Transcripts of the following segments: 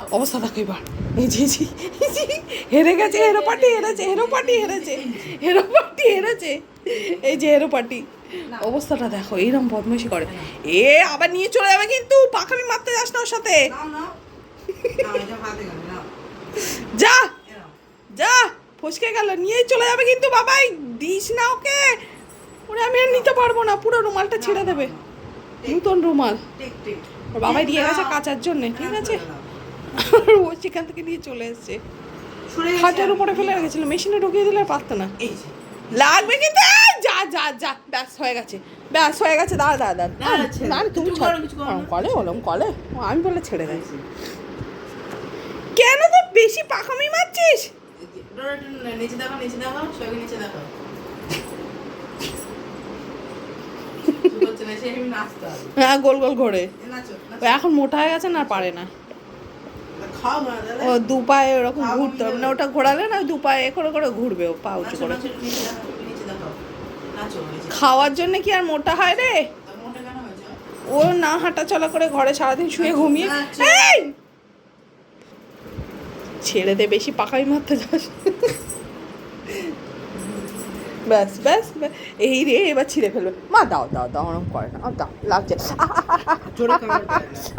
অবস্থা দেখো এবার। এই এই যে, হেরে গেছে হেরো পার্টি হেরেছে হেরো পার্টি হেরেছে হেরো পার্টি হেরেছে। এই যে হেরো পার্টি। অবস্থাটা দেখো এইরকম বদমাইশি করে। এ আবার নিয়ে চলে যাবে কিন্তু পাখামি মারতে যাস না ওর সাথে। যা যা ফসকে গেল নিয়েই চলে যাবে কিন্তু বাবাই দিস না ওকে। ওরে আমি আর নিতে পারব না পুরো রুমালটা ছেড়ে দেবে। নূতন রুমাল। বাবাই দিয়ে গেছে কাচার জন্য ঠিক আছে? ও সেখান থেকে নিয়ে চলে এসছে। খাটের উপরে ফেলে রেখেছিল মেশিনে ঢুকিয়ে দিলে আর পারতো না। লাগবে কিন্তু যা যা যা ব্যাস হয়ে গেছে। ব্যাস হয়ে গেছে দাঁড়া দাঁড়া দাঁড়া। না। তুমি। আম, কলে ওলম কলে। আমি বলে ছেড়ে দেয় কেন তো বেশি পাখামি মারছিস? নিচে দেখো নিচে দেখো নিচে। হ্যাঁ গোল গোল ঘোরে। এখন মোটা হয়ে গেছে না পারে না। ও দু পায়ে ওরকম ঘুরতে হবে। না ওটা ঘোরালে না দু পায়ে করে করে ঘুরবে ও পা উঁচু করে। খাওয়ার জন্য কি আর মোটা হয় রে? ও না হাঁটা চলা করে ঘরে সারাদিন শুয়ে ঘুমিয়ে আচ্ছা। এই! ছেড়ে দে বেশি পাকাই মারতে যাস। ব্যাস ব্যাস। এই রে এবার ছিঁড়ে ফেলবে। মা দাও দাও দাও ওরম করে না। দাও লাগছে।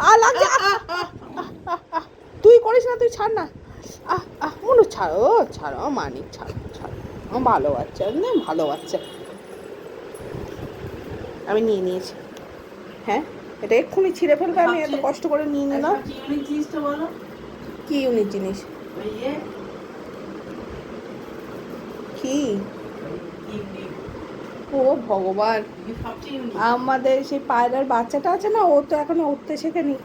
আ লাগছে। তুই করিস না তুই ছাড় না। আহ আহ মনু ছাড়ো ছাড়ো মানিক ছাড়ো ছাড়ো। ভালো বাচ্চা ভালো বাচ্চা। আমি নিয়ে নিয়েছি। হ্যাঁ এটা এক্ষুনি ছিঁড়ে ফেলবে আমি এত কষ্ট করে নিয়ে নিলাম। কি ইউনিক জিনিস? কি? ও ভগবান। আমাদের সেই পায়রার বাচ্চাটা আছে না ও তো এখনও উঠতে শেখেনি।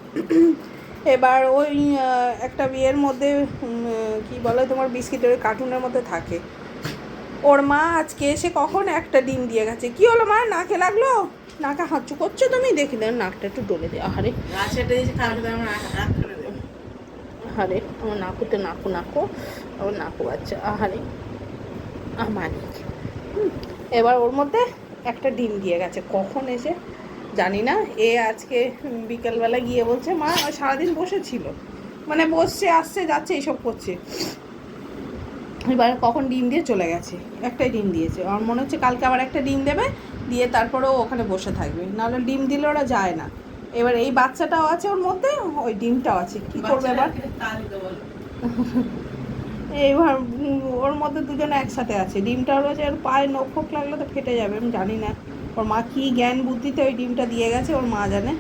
এবার ওই একটা বিয়ের মধ্যে কি বলে তোমার বিস্কিটের কার্টুনের মধ্যে থাকে। ওর মা আজকে এসে কখন একটা ডিম দিয়ে গেছে? কি হলো মা? নাকে লাগল? নাকে হাঁচু করছ তুমি? দেখি দেন নাকটা একটু ডলে দে। আহারে। রাশিয়াটা দিয়েছে, খাওয়াটা দিয়ে আমরা রাগ- রাগ করে দেবো। আহারে আমার নাকুতে নাকু নাকু। আমার নাকু বাচ্চা আহারে। আমার এবার ওর মধ্যে একটা ডিম দিয়ে গেছে। কখন এসে? জানি না এ আজকে বিকেলবেলা গিয়ে বলছে মা সারাদিন বসেছিল। মানে বসছে আসছে যাচ্ছে এইসব করছে। এবার কখন ডিম দিয়ে চলে গেছে? একটাই ডিম দিয়েছে। আমার মনে হচ্ছে কালকে আবার একটা ডিম দেবে দিয়ে তারপরে ও ওখানে বসে থাকবে। নাহলে ডিম দিলে ওরা যায় না। এবার এই বাচ্চাটাও আছে ওর মধ্যে ওই ডিমটাও আছে। কি করবে এবার। এইবার ওর মধ্যে দুজনে একসাথে আছে। ডিমটা রয়েছে ওর পায়ে নখ লাগলে তো ফেটে যাবে আমি জানি না। ওর মা কী জ্ঞান বুদ্ধিতে ওই ডিমটা দিয়ে গেছে ওর মা জানে।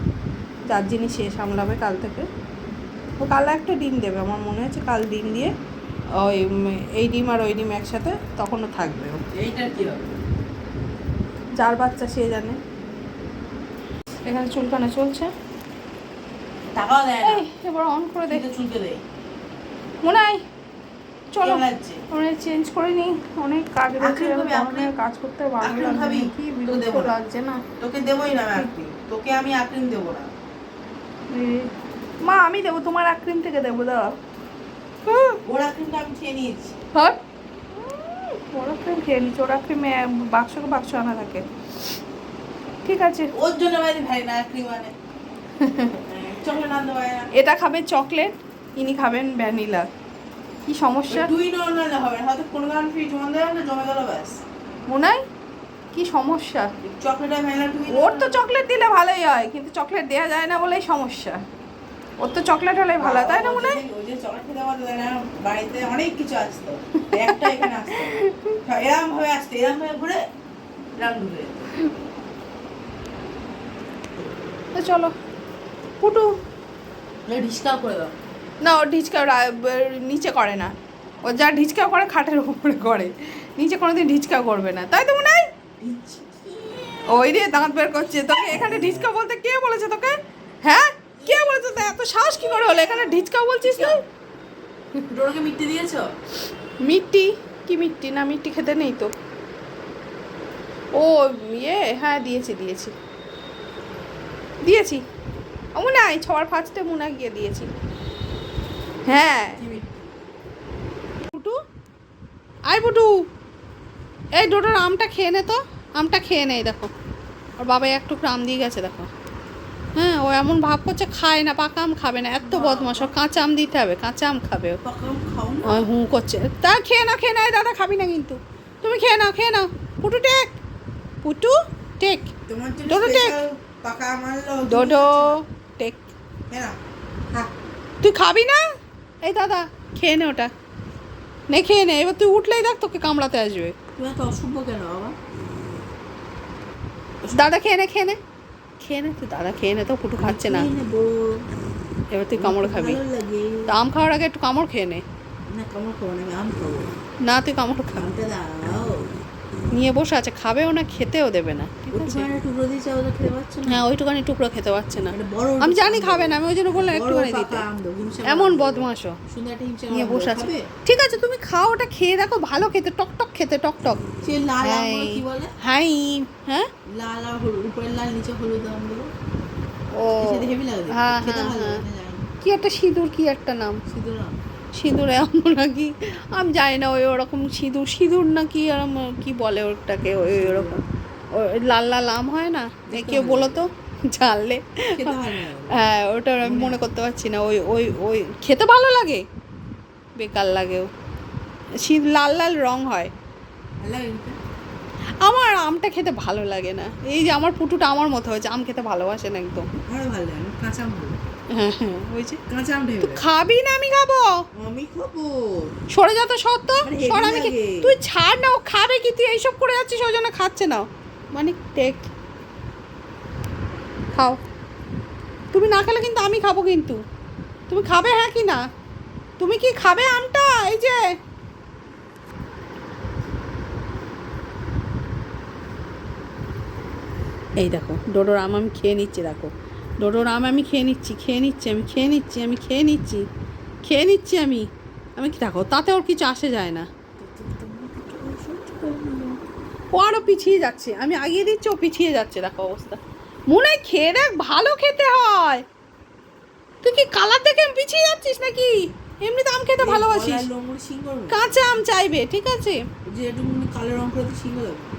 যার জিনিস সে সামলাবে কাল থেকে। ও কাল একটা ডিম দেবে আমার মনে হচ্ছে কাল ডিম দিয়ে ওই এই ডিম আর ওই ডিম একসাথে তখনও থাকবে এইটার কি হবে? যার বাচ্চা সে জানে। এখানে চুলকানা চলছে। টাকাও দেয় এবার অন করে দেখ চুলকে দেয়। মনে হয় চলো? অনেক চেঞ্জ করে নিই। অনেক কাজ রয়েছে কাজ করতে ভালো লাগছে কি বিরক্ত লাগছে না? তোকে দেবোই না আমি তোকে আমি আইসক্রিম দেবো না। মা আমি দেবো তোমার আইসক্রিম থেকে দেবো দাও ওর আইসক্রিমটা আমি খেয়ে নিয়েছি। ওর আইসক্রিম খেয়ে ওর আইসক্রিমে বাক্সকে বাক্স আনা থাকে। ঠিক আছে। ওর জন্য বাইরে ভাই না আইসক্রিম আনে। চকলেট আনতে পারে না। এটা খাবে চকলেট ইনি খাবেন ভ্যানিলা। কি সমস্যা? দুই নর্মাল হবে হয়তো কোনো কারণে ফ্রিজ বন্ধ হয়ে গেলে জমে গেল ব্যাস। মনে হয় কি সমস্যা? চকলেট আর ভ্যানিলা ওর তো চকলেট দিলে ভালোই হয় কিন্তু চকলেট দেওয়া যায় না বলেই সমস্যা। ওর তো চকলেট হলেই ভালো হয়, তাই না মনে হয় ওই যে চকলেট খেতে পারতো না বাড়িতে অনেক কিছু আসতো। একটা এখানে আসতো এরম ভাবে আসতো এরম ভাবে ঘুরে এরম ঘুরে তো চলো পুটু। ডিসকাউন্ট করে দাও। না ও ঢিচকাও ব- নিচে করে না। ও যা ঢিচকাও করে খাটের উপরে করে। নিচে কোনোদিন ঢিচকাও করবে না। তাই তো মনে হয়? ওই রে দাঁত বের করছে। তোকে এখানে ঢিচকা বলতে কে বলেছে তোকে? হ্যাঁ? কে বলেছে? তো এত সাহস কি করে হলো? এখানে ঢিচকা বলছিস তুই? ডোরকে মিট্টি দিয়েছ? মিট্টি? কি মিট্টি? না মিট্টি খেতে নেই তো। ও ইয়ে হ্যাঁ দিয়েছি দিয়েছি। দিয়েছি। মনে হয় ছবার ফার্স্টে মুনা গিয়ে দিয়েছি। হ্যাঁ? পুটু? আয় পুটু। এই ডোটার আমটা খেয়ে নে তো। আমটা খেয়ে নে এই দেখো। ওর বাবা এক টুকরো আম দিয়ে গেছে দেখো। হ্যাঁ ও এমন ভাব করছে খায় না পাকা আম খাবে না এত বদমাস ওর কাঁচা আম দিতে হবে কাঁচা আম খাবে ও। না। ও হুঁ করছে। তা খেয়ে নাও খেয়ে এই দাদা খাবি না কিন্তু। তুমি খেয়ে নাও খেয়ে নাও। Putu take. Putu take. Dodo take. পাকা ডোডো টেক। না তুই খাবি না? এই দাদা খেয়ে নে ওটা। নে খেয়ে নে এবার তুই উঠলেই দেখ তোকে কামড়াতে আসবে। অসভ্য কেন দাদা খেয়ে নে খেয়ে নে। খেয়ে নে তুই দাদা খেয়ে নে তো পুটু খাচ্ছে না। এবার তুই কামড় খাবি। তো আম খাওয়ার আগে একটু কামড় খেয়ে নে। না কামড় খাব না আম খাব। না তুই কামড় খাবি দাও। নিয়ে বসে আছে খাবেও না খেতেও দেবে না হ্যাঁ ওইটুখানি টুকরো খেতে পারছে না। আমি জানি খাবে না আমি ওই জন্য বললাম একটুখানি দিতে। এমন বদমাসও নিয়ে বসে আছে। ঠিক আছে তুমি খাও ওটা খেয়ে দেখো ভালো খেতে টক টক খেতে টক টক। হ্যাঁ? ও হ্যাঁ হ্যাঁ, হ্যাঁ। কি একটা সিঁদুর কি একটা নাম? সিঁদুর নাম সিঁদুরে আম নাকি? আমি জানি না ওই ওরকম সিঁদুর সিঁদুর না কি আম কি বলে ওটাকে ওই ওরকম? লাল লাল আম হয় না? কেউ বলো তো জানলে। হ্যাঁ ওটা আমি মনে করতে পারছি না। ওই ওই ওই খেতে ভালো লাগে? বেকার লাগেও শীত লাল লাল রং হয়। আমার আমটা খেতে ভালো লাগে না। এই যে আমার পুটুটা আমার মতো হয়েছে আম খেতে ভালোবাসে না একদম। ভালো কাঁচা ওই যে কাঁচা খাবি না আমি খাব। আমি খাব। সরে যা তো সত্য সর আমি তুই ছাড় না ও খাবে কি? তুই এইসব করে যাচ্ছিস ওই জন্য খাচ্ছে না। মানে টেক খাও। তুমি না খেলে কিন্তু আমি খাব কিন্তু। তুমি খাবে হ্যাঁ কি না? তুমি কি খাবে আমটা? এই যে। এই দেখো ডোডোর আম আমি খেয়ে নিচ্ছি দেখো। ডোডোর আম আমি খেয়ে নিচ্ছি খেয়ে নিচ্ছি আমি খেয়ে নিচ্ছি আমি খেয়ে নিচ্ছি খেয়ে নিচ্ছি আমি। আমি কি দেখো তাতে ওর কিছু আসে যায় না। ও আরও পিছিয়ে যাচ্ছে আমি আগিয়ে দিচ্ছি ও পিছিয়ে যাচ্ছে দেখো অবস্থা। মনে হয় খেয়ে দেখ ভালো খেতে হয়। তুই কি কালার দেখে পিছিয়ে যাচ্ছিস নাকি? এমনি তো আম খেতে ভালোবাসিস। কাঁচা আম চাইবে ঠিক আছে? যে একটু কালো রং করে তো সিং লাগবে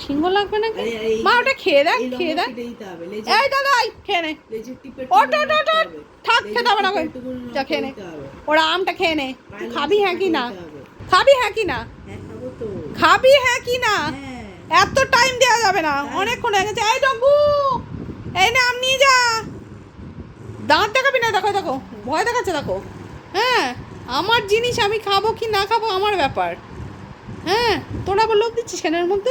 সিংহ লাগবে এই- মা ওটা খেয়ে দেখ খেয়ে দেখ। এই দাদা খেয়ে নে। ওঠ, ওঠ, ওঠ। থাক, খেতে হবে না, যা খেয়ে নে। ওরা আমটা খেয়ে নে। খাবি হ্যাঁ কি না? খাবি হ্যাঁ কি না? হ্যাঁ খাব হ্যাঁ কি না? হ্যাঁ। এত টাইম দেওয়া যাবে না। অনেকক্ষণ হয়ে গেছে। এই ডগু এই না আম নিয়ে যা। দাঁত দেখাবি না? দেখো দেখো। ভয় দেখাচ্ছে দেখো। হ্যাঁ আমার জিনিস আমি খাব কি না খাব আমার ব্যাপার। হ্যাঁ তোরা আবার লোক দিচ্ছিস কেন এর মধ্যে?